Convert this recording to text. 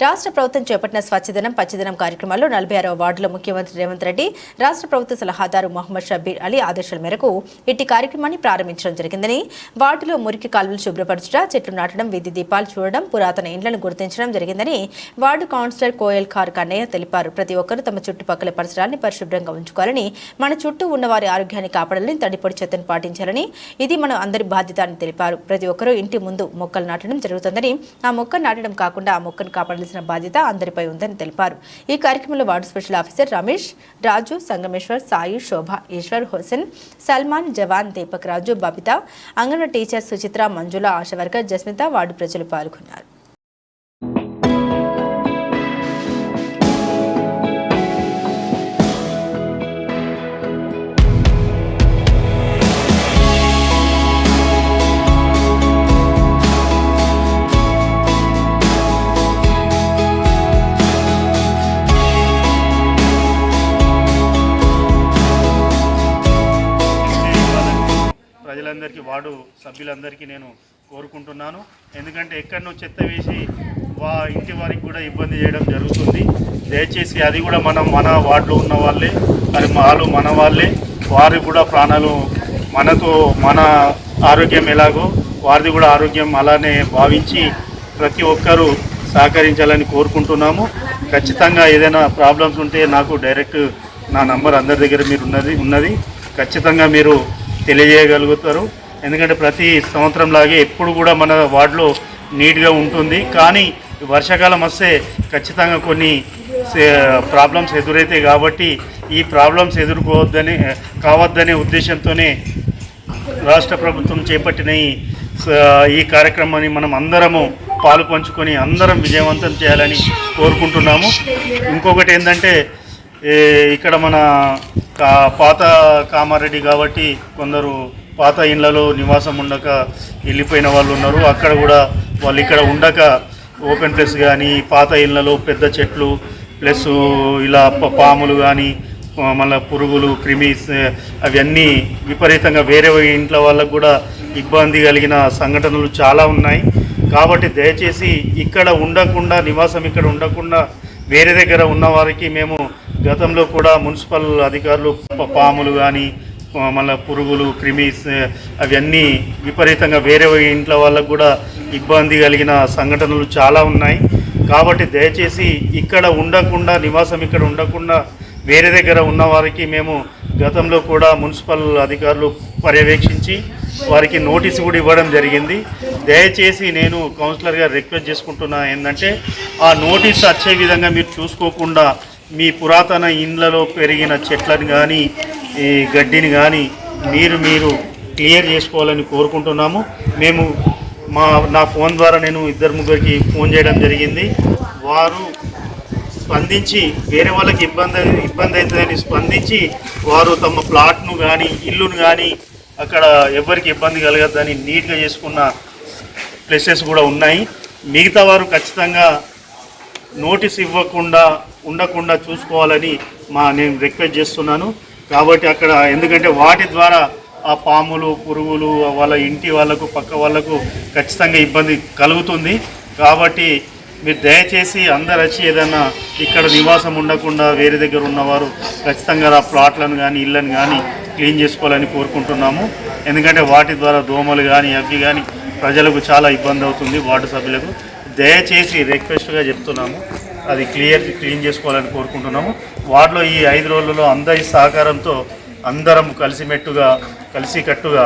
రాష్ట్ర ప్రభుత్వం చేపట్టిన స్వచ్ఛదనం పచ్చదనం కార్యక్రమాల్లో నలభై ఆరవ వార్డులో ముఖ్యమంత్రి రేవంత్ రెడ్డి రాష్ట్ర ప్రభుత్వ సలహాదారు మొహమ్మద్ షబీర్ అలీ ఆదేశాల మేరకు ఇట్టి కార్యక్రమాన్ని ప్రారంభించడం జరిగిందని వార్డులో మురికి కాలువలు శుభ్రపరచడం చెట్లు నాటడం వీధి దీపాలు చూడడం పురాతన ఇండ్లను గుర్తించడం జరిగిందని వార్డు కౌన్సిలర్ కోయల్ ఖార్ కన్నయ్య తెలిపారు. ప్రతి ఒక్కరూ తమ చుట్టుపక్కల పరిసరాన్ని పరిశుభ్రంగా ఉంచుకోవాలని మన చుట్టూ ఉన్న వారి ఆరోగ్యాన్ని కాపాడాలని తడిపొడి చెత్తను పాటించాలని ఇది మన అందరి బాధ్యత అని తెలిపారు. ప్రతి ఒక్కరూ ఇంటి ముందు మొక్కలు నాటడం జరుగుతుందని ఆ మొక్క నాటడం కాకుండా ఆ మొక్కను కాపాడాలి చేయాల్సిన బాధ్యత అందరిపై ఉందని తెలిపారు. ఈ కార్యక్రమంలో ward special officer Ramesh Raju Sangameshwar Sai Shobha Eshwar Hussain Salman Jawan Deepak Raju Babitha anganwadi teacher Suchitra Manjula Asha worker Jasmitha ward ప్రజలు పాల్గొన్నారు. ప్రజలందరికీ వార్డు సభ్యులందరికీ నేను కోరుకుంటున్నాను. ఎందుకంటే ఎక్కడనో చెత్త వేసి వా ఇంటి వారికి కూడా ఇబ్బంది చేయడం జరుగుతుంది. దయచేసి అది కూడా మనం మన వార్డులో ఉన్న వాళ్ళే మరి వాళ్ళు మన వాళ్ళే. వారి కూడా ప్రాణాలు మనతో మన ఆరోగ్యం ఎలాగో వారిది కూడా ఆరోగ్యం అలానే భావించి ప్రతి ఒక్కరూ సహకరించాలని కోరుకుంటున్నాము. ఖచ్చితంగా ఏదైనా ప్రాబ్లమ్స్ ఉంటే నాకు డైరెక్ట్ నా నంబర్ అందరి దగ్గర మీరు ఉన్నది ఉన్నది. ఖచ్చితంగా మీరు తెలియజేయగలుగుతారు. ఎందుకంటే ప్రతి సంవత్సరం లాగే ఎప్పుడు కూడా మన వార్డులో నీట్గా ఉంటుంది. కానీ వర్షాకాలం వస్తే ఖచ్చితంగా కొన్ని ప్రాబ్లమ్స్ ఎదురైతాయి కాబట్టి ఈ ప్రాబ్లమ్స్ ఎదుర్కోవద్దని కావద్దనే ఉద్దేశంతోనే రాష్ట్ర ప్రభుత్వం చేపట్టిన ఈ స- ఈ కార్యక్రమాన్ని మనం అందరము పాలు పంచుకొని అందరం విజయవంతం చేయాలని కోరుకుంటున్నాము. ఇంకొకటి ఏంటంటే ఇక్కడ మన కా పాత కామారెడ్డి కాబట్టి కొందరు పాత ఇళ్ళలో నివాసం ఉండక వెళ్ళిపోయిన వాళ్ళు ఉన్నారు. అక్కడ కూడా వాళ్ళు ఇక్కడ ఉండక ఓపెన్ ప్లేస్ కానీ పాత ఇళ్ళలో పెద్ద చెట్లు ప్లస్ ఇలా పాములు కానీ మళ్ళీ పురుగులు క్రిమిస్ అవన్నీ విపరీతంగా వేరే ఇంట్లో వాళ్ళకు కూడా ఇబ్బంది కలిగిన సంఘటనలు చాలా ఉన్నాయి. కాబట్టి దయచేసి ఇక్కడ ఉండకుండా నివాసం ఇక్కడ ఉండకుండా వేరే దగ్గర ఉన్న వారికి మేము గతంలో కూడా మున్సిపల్ అధికారులు పాములు కానీ మళ్ళీ పురుగులు క్రిమిస్ అవన్నీ విపరీతంగా వేరే ఇంట్లో వాళ్ళకు కూడా ఇబ్బంది కలిగిన సంఘటనలు చాలా ఉన్నాయి. కాబట్టి దయచేసి ఇక్కడ ఉండకుండా నివాసం ఇక్కడ ఉండకుండా వేరే దగ్గర ఉన్న వారికి మేము గతంలో కూడా మున్సిపల్ అధికారులు పర్యవేక్షించి వారికి నోటీసు కూడా ఇవ్వడం జరిగింది. దయచేసి నేను కౌన్సిలర్గా రిక్వెస్ట్ చేసుకుంటున్నా ఏంటంటే ఆ నోటీస్ వచ్చే విధంగా మీరు చూసుకోకుండా మీ పురాతన ఇండ్లలో పెరిగిన చెట్లను కానీ ఈ గడ్డిని కానీ మీరు మీరు క్లియర్ చేసుకోవాలని కోరుకుంటున్నాము. మేము మా నా ఫోన్ ద్వారా నేను ఇద్దరు ముగ్గురికి ఫోన్ చేయడం జరిగింది. వారు స్పందించి వేరే వాళ్ళకి ఇబ్బంది ఇబ్బంది అవుతుందని స్పందించి వారు తమ ప్లాట్ను కానీ ఇల్లును కానీ అక్కడ ఎవరికి ఇబ్బంది కలగద్దని నీట్గా చేసుకున్న ప్లేసెస్ కూడా ఉన్నాయి. మిగతా వారు ఖచ్చితంగా నోటీస్ ఇవ్వకుండా ఉండకుండా చూసుకోవాలని మా నేను రిక్వెస్ట్ చేస్తున్నాను. కాబట్టి అక్కడ ఎందుకంటే వాటి ద్వారా ఆ పాములు పురుగులు వాళ్ళ ఇంటి వాళ్ళకు పక్క వాళ్ళకు ఖచ్చితంగా ఇబ్బంది కలుగుతుంది. కాబట్టి మీరు దయచేసి అందరు వచ్చి ఏదైనా ఇక్కడ నివాసం ఉండకుండా వేరే దగ్గర ఉన్నవారు ఖచ్చితంగా ఆ ప్లాట్లను కానీ ఇళ్ళను కానీ క్లీన్ చేసుకోవాలని కోరుకుంటున్నాము. ఎందుకంటే వాటి ద్వారా దోమలు కానీ అవి కానీ ప్రజలకు చాలా ఇబ్బంది అవుతుంది వార్డు సభ్యులకు. దయచేసి రిక్వెస్ట్గా చెప్తున్నాము. అది క్లియర్ క్లీన్ చేసుకోవాలని కోరుకుంటున్నాము. వార్డులో ఈ ఐదు రోజులలో అందరి సహకారంతో అందరం కలిసిమెట్టుగా కలిసికట్టుగా